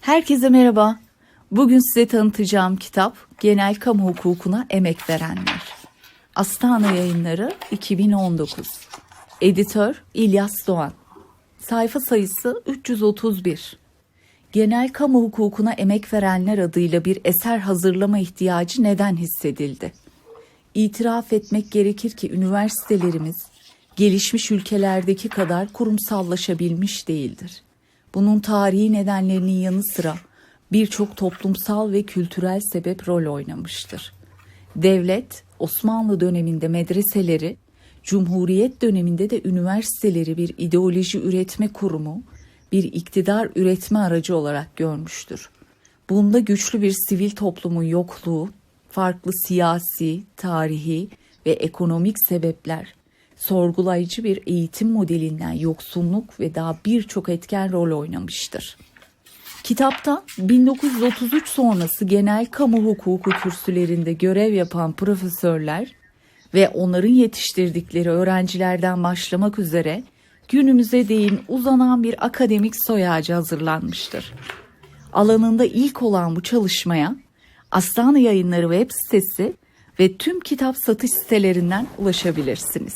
Herkese merhaba. Bugün size tanıtacağım kitap Genel Kamu Hukukuna Emek Verenler. Astana Yayınları 2019. Editör İlyas Doğan. Sayfa sayısı 331. Genel kamu hukukuna emek verenler adıyla bir eser hazırlama ihtiyacı neden hissedildi? İtiraf etmek gerekir ki üniversitelerimiz gelişmiş ülkelerdeki kadar kurumsallaşabilmiş değildir. Bunun tarihi nedenlerinin yanı sıra birçok toplumsal ve kültürel sebep rol oynamıştır. Devlet Osmanlı döneminde medreseleri, Cumhuriyet döneminde de üniversiteleri bir ideoloji üretme kurumu, bir iktidar üretme aracı olarak görmüştür. Bunda güçlü bir sivil toplumun yokluğu, farklı siyasi, tarihi ve ekonomik sebepler, sorgulayıcı bir eğitim modelinden yoksunluk ve daha birçok etken rol oynamıştır. Kitapta 1933 sonrası genel kamu hukuku kürsülerinde görev yapan profesörler ve onların yetiştirdikleri öğrencilerden başlamak üzere günümüze değin uzanan bir akademik soy ağacı hazırlanmıştır. Alanında ilk olan bu çalışmaya Astana Yayınları web sitesi ve tüm kitap satış sitelerinden ulaşabilirsiniz.